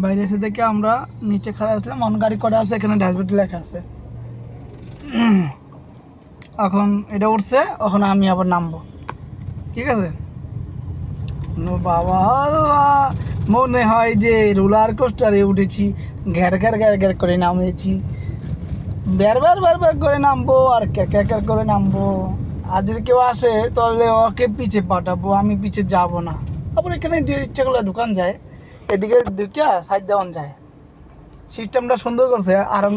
বাইরে এসে দেখে আমরা নিচে খাড়া আসলাম। অন গাড়ি করে আছে, এখানে ড্যাশবোর্ড লেখা আছে। এখন এটা উঠছে এখন আমি আবার নামবো। ঠিক আছে? বাবা, মনে হয় যে রোলার কোস্টারে উঠেছি। ঘ্যার ঘ্যার ঘ্যার ঘ্যার করে নামেছি। বের বের বের বের করে নামবো আর ক্যার ক্যার করে নামবো? আর যদি কেউ আসে, তাহলে ওকে পিছে পাঠাবো, আমি পিছে যাব না। তারপর এখানে ইচ্ছা করলে দোকান যায়। এদিকে দুইটা সাইড দেওয়ান যায়। সিস্টেমটা সুন্দর করছে, আরং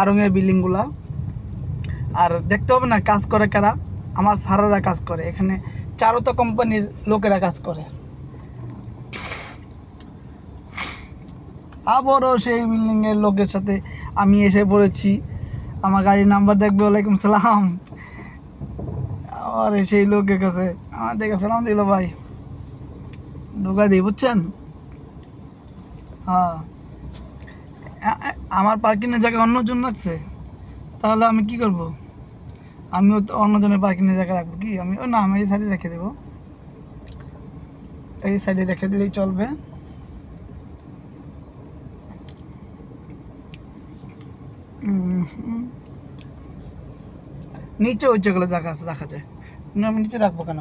আরঙের বিল্ডিংগুলা আর দেখতে হবে না, কাজ করে কারা? আমার সারারা কাজ করে, এখানে চারোটা কোম্পানির লোকেরা কাজ করে। আবারও সেই বিল্ডিংয়ের লোকের সাথে আমি এসে পড়েছি। আমার গাড়ির নাম্বার দেখবে, ওয়ালাইকুম সালাম। আবার সেই লোকের কাছে। আমার দেখে সালাম দিল ভাই। ঢোকা দিই, বুঝছেন? হ্যাঁ। আমার পার্কিংয়ের জায়গা অন্যজন রাখছে। তাহলে আমি কি করব? আমিও অন্যজনের পার্কিংয়ের জায়গা রাখব কি? আমি, ও না, আমি এই সাইডে রেখে দেবো। এই সাইডে রেখে দিলেই চলবে। নিচে ওই যেগুলো জায়গা আছে রাখা যায়। আমি নিচে রাখব কেন?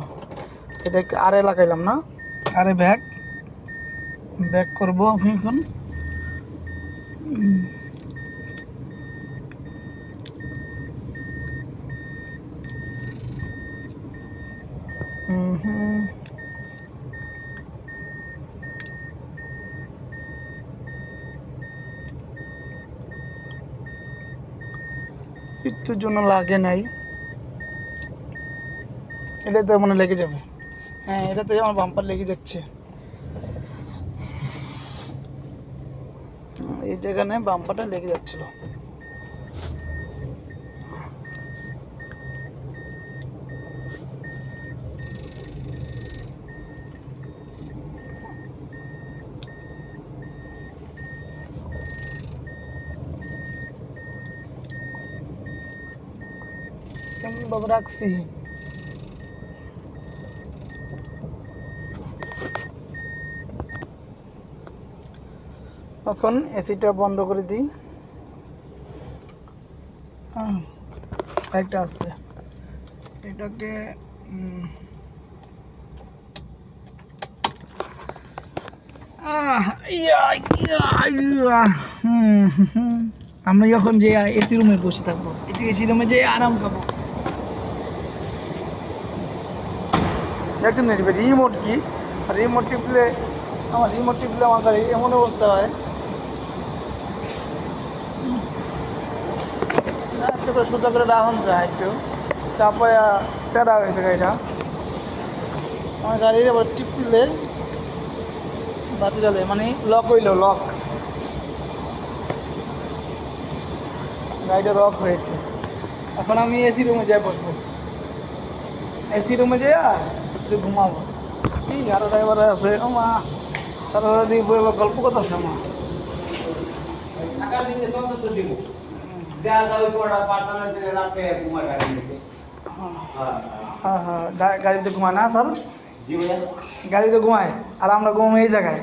এটা আরে লাগাইলাম না? আরে ব্যাগ। ব্যাগ করব আমি এখন। একটুর জন্য লাগে নাই। এটাতে মনে লেগে যাবে। হ্যাঁ এটাতে আমার বাম্পার লেগে যাচ্ছে। এই যেখানে বাম্পারটা লেগে যাচ্ছিল। কেমন ভাবে রাখছি? এখন এসিটা বন্ধ করে দিই। একটা আসছে। এটাকে। আমরা যখন যে এসি রুমে বসে থাকব, একটু এসি রুমে যে আরাম খাব দেখছেন রিমোট কি? রিমোট টিপলে, আমার রিমোট টিপলে আমার গাড়ি এমন অবস্থা হয় না, একটু করে সোজা করে রাখুন যায় একটু। চাপায়া তেরা হয়েছে গাড়িটা। আমার গাড়ির এবার টিপ দিলে বাতি চলে মানে লক হইল লক গাড়িটা লক হয়েছে। এখন আমি এসি রুমে যাই বসবো। এসি রুমে যাই একটু ঘুমাবো। এই আরও ড্রাইভার আছে, ও মা সারা বই গল্প কথা আছে মা। गाडी हाँ हाँ. गाड़ी तो सर. गाड़ी तो घुमाए आराम ना जगह